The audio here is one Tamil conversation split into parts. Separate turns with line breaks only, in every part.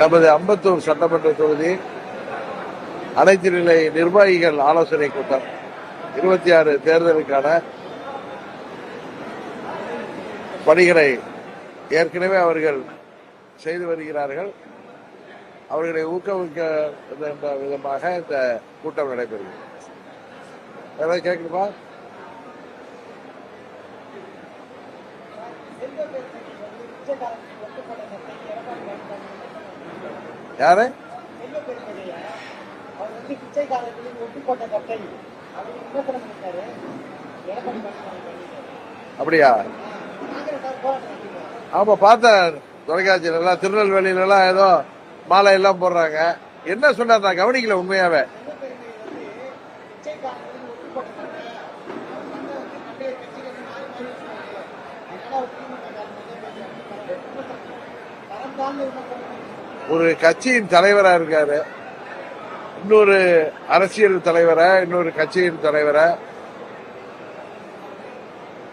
நமது அம்பத்தூர் சட்டமன்ற தொகுதி அனைத்து நிலை நிர்வாகிகள் ஆலோசனை கூட்டம். இருபத்தி ஆறு தேர்தலுக்கான பணிகளை ஏற்கனவே அவர்கள் செய்து வருகிறார்கள். அவர்களை ஊக்குவிக்க என்ற விதமாக இந்த கூட்டம் நடைபெறுகிறது. ஏதாவது கேட்கணுமா யாரு
அவர் வந்து பிச்சைக்காரர்களின் ஒட்டு போட்ட கட்டை அப்படின்னு விமர்சனம் பண்ணிட்டாரு எடப்பாடி பழனிசாமி யாரு?
அப்படியா? ஆமா பார்த்தேன். தொலைக்காட்சியில எல்லாம் திருநெல்வேலியில எல்லாம் ஏதோ மாலை எல்லாம் போடுறாங்க. என்ன சொன்னார்? நான் கவனிக்கல உண்மையாவே. ஒரு கட்சியின் தலைவரா இருக்காரு. இன்னொரு அரசியல் தலைவரை இன்னொரு கட்சியின் தலைவரை.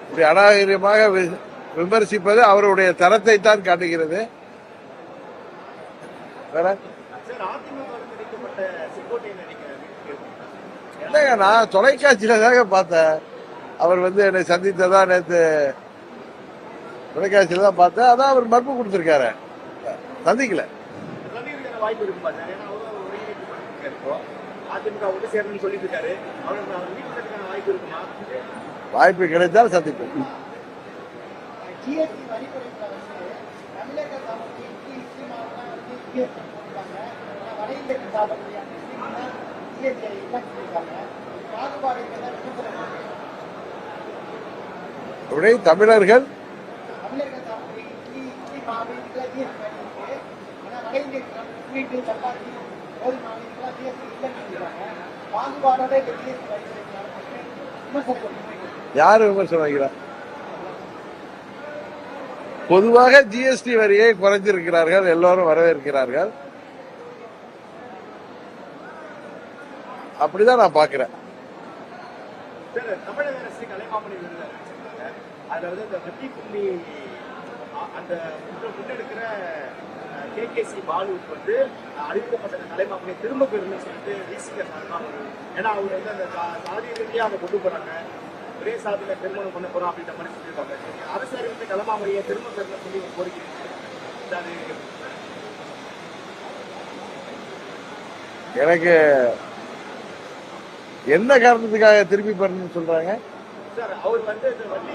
இப்படி அநாகரிகமாக வி- விமர்சிப்பது அவருடைய தரத்தை தான் காட்டுகிறது. வேற? இல்லைங்க நான் தொலைக்காட்சியில தாங்க பார்த்தேன். அவர் வந்து என்னை சந்தித்ததா நேற்று தொலைக்காட்சியில தான் பார்த்தேன். அதான் அவர் மறுப்பு கொடுத்திருக்காரு. சந்திக்கல.
சந்திக்கிறதுக்கான வாய்ப்பு இருக்குமா சார்? ஏன்னா அவரும் ஒருங்கிணைப்பு அதிமுக ஒன்று சேரணும்னு சொல்லிட்டு இருக்காரு அவர் மீட்கிறதுக்கான வாய்ப்பு இருக்குமா?
வாய்ப்பு கிடைத்தால் சந்திப்போம். தமிழர்கள்
தமிழக ஜிஎஸ்டி இல்லைன்னு பாகுபாடோட இந்த ஜிஎஸ்டி விமர்சனம்
யாரு வைக்கிறார் பொதுவாக ஜிஎஸ்டி வரியை குறைஞ்சிருக்கிறார்கள் எல்லோரும் வரவேற்கிறார்கள். அப்படிதான் நான் பாக்குறேன்
இந்த வெட்டி முன்ன- முன்னெடுக்கிற கேகேசி பாலுவுக்கு வந்து அறிவிக்கப்பட்ட கலைமாமணி திரும்ப பெறணும்னு சொல்லிட்டு விசிக சார்பாக ஏன்னா அவங்க வந்து அந்த ஜா- சாதி ரீதியாக அதை கொண்டு போறாங்க. ஒரே சாதியில திருமணம் பண்ண போறோம் அப்படின்ற மாதிரி சொல்லியிருக்காங்க. அரசு அறிவித்த கலைமாமணியை திரும்ப பெறணும்னு சொல்லி ஒரு கோரிக்கை. அது
எனக்கு என்ன காரணத்துக்காக திருப்பி பெறணும்னு சொல்றாங்க?
சார் அவர் வந்து இந்த வள்ளி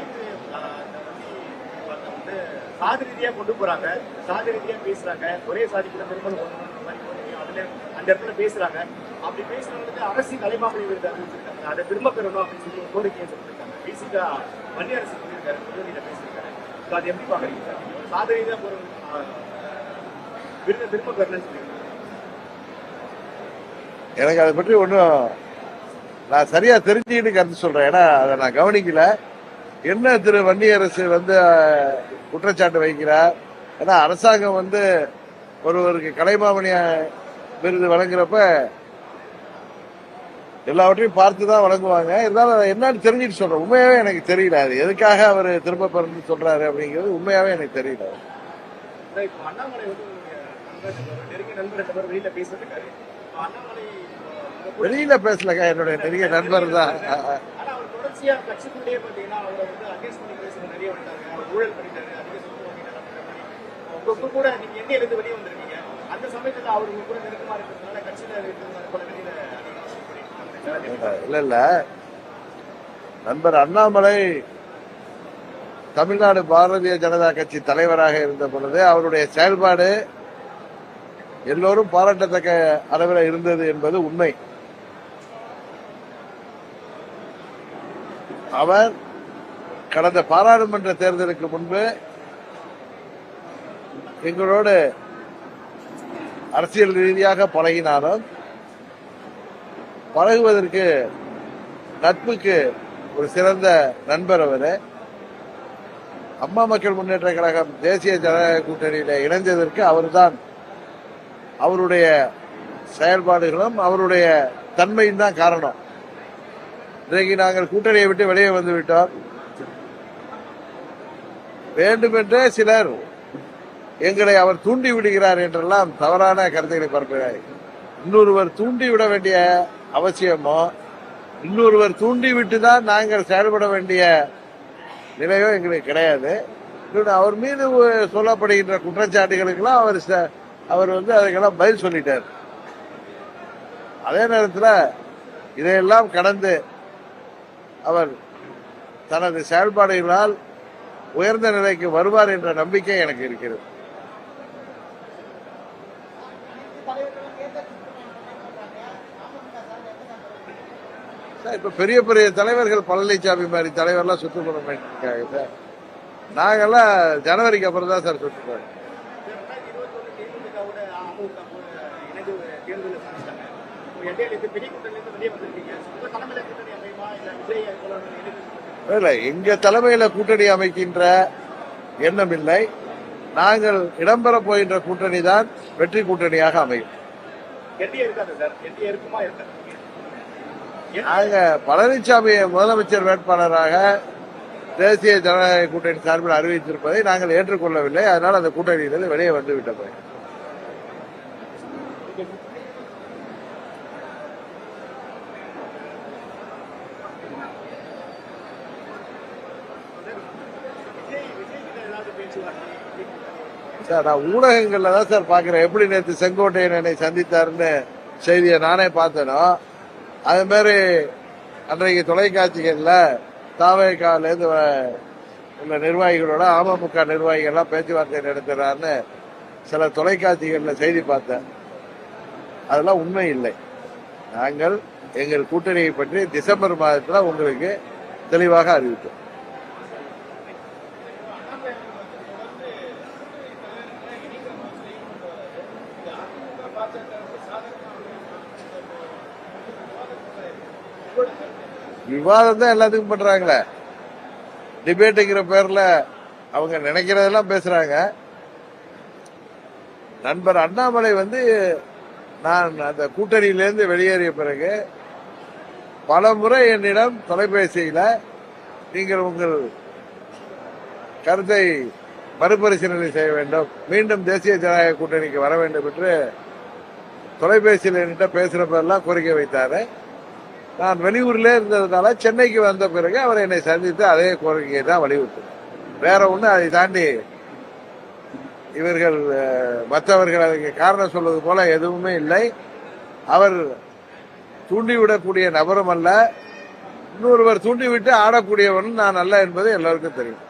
அஹ், இந்த வள்ளி பணத்தை வந்து சாதி ரீதியா கொண்டு போறாங்க. சாதி ரீதியா பேசுறாங்க. ஒரே சாதிக்குள்ள திருமணம் பண்ணணும்ன்ற மாதிரி அதுல அந்த இடத்துல பேசுறாங்க. அப்படி பேசுறது அரசு கலைமாமணி விருது அறிவிச்சிருக்காங்க. அதை திரும்ப பெறணும் அப்படின்னு சொல்லி ஒரு கோரிக்கையை சொல்லியிருக்காங்க பேசிக்கா மத்திய அரசு சொல்லியிருக்காரு. முதலீட பேசியிருக்காரு. ஸோ அது எப்படி பாக்குறீங்க சார் சாதி ரீதியா ஒரு விருதை திரும்ப பெறணும்னு சொல்லியிருக்காங்க.
எனக்கு அதை பற்றி ஒன்றும் நான் சரியா தெரிஞ்சுக்கிட்டு கருத்து சொல்றேன். ஏன்னா அதை நான் கவனிக்கல. என்ன திரு வன்னியரசு வந்து குற்றச்சாட்டு வைக்கிறார்? ஏன்னா அரசாங்கம் வந்து ஒருவருக்கு கலைமாமணி விருது வழங்குறப்ப எல்லாவற்றையும் பார்த்து தான் வழங்குவாங்க. இருந்தாலும் என்னன்னு தெரிஞ்சுட்டு சொல்றேன். உண்மையாவே எனக்கு தெரியல அது. எதுக்காக அவர் திரும்ப பெறணும்னு சொல்றாரு அப்படிங்கிறது உண்மையாவே எனக்கு தெரியல
வெளியில
பேசலக்கா என்னுடைய நெருங்கிய நண்பர் தான். அஹ்,
தொடர்ச்சியா கட்சிக்குள்ளேயே பாத்தீங்கன்னா அவரை வந்து அகேன்ஸ்ட் பண்ணி பேசுறது நிறைய வந்தாங்க அவர் ஊழல் பண்ணிட்டாரு அதிக சொத்து வாங்கிட்டாரு உங்க கூட நீங்க எந்த எழுந்து வெளியே வந்திருக்கீங்க. அந்த சமயத்துல அவர் உங்க கூட நெருக்கமா இருக்கிறதுனால கட்சியில இருக்கிறதுனால கூட வெளியில
இல்ல இல்ல. நண்பர் அண்ணாமலை தமிழ்நாடு பாரதிய ஜனதா கட்சி தலைவராக இருந்த பொழுது அவருடைய செயல்பாடு எல்லோரும் பாராட்டத்தக்க அளவில் இருந்தது என்பது உண்மை. அவர் கடந்த பாராளுமன்ற தேர்தலுக்கு முன்பு எங்களோடு அரசியல் ரீதியாக பழகினாலும் பழகுவதற்கு நட்புக்கு ஒரு சிறந்த நண்பர் அவர். அம்மா மக்கள் முன்னேற்ற கழகம் தேசிய ஜனநாயக கூட்டணியில இணைந்ததற்கு அவர்தான் அவருடைய செயல்பாடுகளும் அவருடைய தன்மையும் தான் காரணம். இன்றைக்கு நாங்கள் கூட்டணியை விட்டு வெளியே வந்து விட்டோம் வேண்டுமென்றே சிலர் எங்களை அவர் தூண்டி விடுகிறார் என்றெல்லாம் தவறான கருத்துக்களை பரப்புகிறார் இன்னொருவர் தூண்டி விட வேண்டிய அவசியமோ இன்னொருவர் தூண்டி விட்டு தான் நாங்கள் செயல்பட வேண்டிய நிலையோ எங்களுக்கு கிடையாது. அவர் மீது சொல்லப்படுகின்ற குற்றச்சாட்டுகளுக்கெல்லாம் அவர் ச- அவர் வந்து அதுக்கெல்லாம் பதில் சொல்லிட்டார். அதே நேரத்தில் இதையெல்லாம் கடந்து அவர் தனது செயல்பாடுகளால் உயர்ந்த நிலைக்கு வருவார் என்ற நம்பிக்கை எனக்கு இருக்கிறது.
சார்
இப்ப பெரிய பெரிய தலைவர்கள் பழனிசாமி மாதிரி தலைவர்லாம் சுற்றுப்பட மாட்டாங்க சார். நாங்கெல்லாம் ஜனவரிக்கு அப்புறம் தான் சார் சுற்றுப்போம்
பெரிய கூட்டணியிலிருந்து வெளியே வந்திருக்கீங்க. உங்க தலைமையில கூட்டணி இல்ல
எங்க தலைமையில கூட்டணி அமைக்கின்ற எண்ணம் இல்லை நாங்கள் இடம்பெற போகின்ற கூட்டணி தான் வெற்றி கூட்டணியாக அமையும்.
என்டிஏ இருக்காது சார். என்டிஏ இருக்குமா இருக்காது.
நாங்க பழனிசாமியை முதலமைச்சர் வேட்பாளராக தேசிய ஜனநாயக கூட்டணி சார்பில் அறிவித்திருப்பதை நாங்கள் ஏற்றுக்கொள்ளவில்லை. அதனால் அந்த கூட்டணியிலிருந்து வெளியே வந்து விட்டோம் சார் நான் ஊடகங்கள்ல தான் சார் பாக்குறேன் எப்படி நேற்று செங்கோட்டையன் என்னை சந்தித்தாருன்னு செய்தியை நானே பார்த்தேனோ அது மாதிரி அன்றைக்கு தொலைக்காட்சிகள்ல தாவேக்காலேருந்து உள்ள நிர்வாகிகளோட அமமுக நிர்வாகிகள்லாம் பேச்சுவார்த்தை நடத்துறாருன்னு சில தொலைக்காட்சிகள்ல செய்தி பார்த்தேன். அதெல்லாம் உண்மை இல்லை. நாங்கள் எங்கள் கூட்டணியை பற்றி டிசம்பர் மாதத்துல உங்களுக்கு தெளிவாக அறிவித்தோம். விவாதம் தான் எல்லாத்துக்கும் பண்றாங்களே. டிபேட்டுங்கிற பேர்ல அவங்க நினைக்கிறதெல்லாம் பேசுறாங்க. நண்பர் அண்ணாமலை வந்து நான் அந்த கூட்டணியிலேருந்து வெளியேறிய பிறகு பல முறை என்னிடம் தொலைபேசியில நீங்கள் உங்கள் கருத்தை மறுபரிசீலனை செய்ய வேண்டும். மீண்டும் தேசிய ஜனநாயக கூட்டணிக்கு வர வேண்டும் என்று தொலைபேசியில் என்கிட்ட பேசுகிறப்பெல்லாம் கோரிக்கை வைத்தார். நான் வெளியூர்ல இருந்ததுனால சென்னைக்கு வந்த பிறகு அவர் என்னை சந்தித்து அதே கோரிக்கையை தான் வலியுறுத்தினார். வேற ஒன்று அதை தாண்டி இவர்கள் மற்றவர்கள் அதுக்கு காரணம் சொல்வது போல எதுவுமே இல்லை. அவர் தூண்டிவிடக்கூடிய நபரும் அல்ல. இன்னொருவர் தூண்டிவிட்டு ஆடக்கூடியவன் நான் அல்ல என்பது எல்லாருக்கும் தெரியும்.